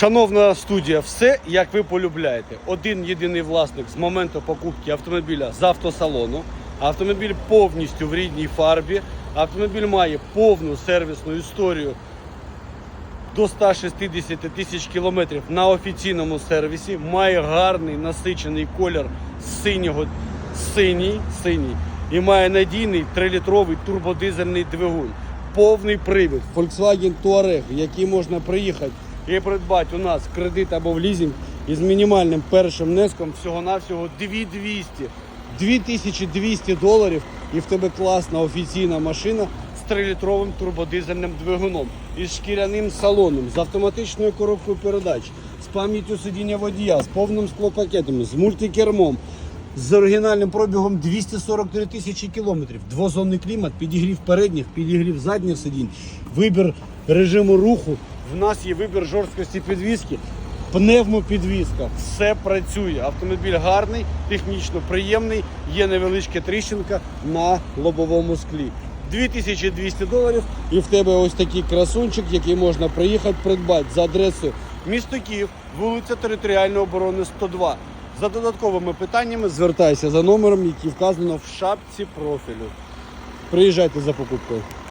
Шановна студія, все як ви полюбляєте. Один єдиний власник з моменту покупки автомобіля з автосалону. Автомобіль повністю в рідній фарбі. Автомобіль має повну сервісну історію до 160 тисяч кілометрів на офіційному сервісі. Має гарний насичений колір синього синій, синій і має надійний 3-літровий турбодизельний двигун. Повний привід Volkswagen Touareg, який можна приїхати і придбати у нас кредит або в лізинг із мінімальним першим внеском всього-навсього 2200. 2200 доларів і в тебе класна офіційна машина з 3-літровим турбодизельним двигуном, із шкіряним салоном, з автоматичною коробкою передач, з пам'яттю сидіння водія, з повним склопакетом, з мультикермом, з оригінальним пробігом 243 тисячі кілометрів, двозонний клімат, підігрів передніх, підігрів задніх сидінь, вибір режиму руху. В нас є вибір жорсткості підвіски, пневмопідвізка. Все працює. Автомобіль гарний, технічно приємний, є невеличка тріщинка на лобовому склі. 2200 доларів і в тебе ось такий красунчик, який можна приїхати придбати за адресою місто Київ, вулиця Територіальної оборони 102. За додатковими питаннями звертайся за номером, який вказано в шапці профілю. Приїжджайте за покупкою.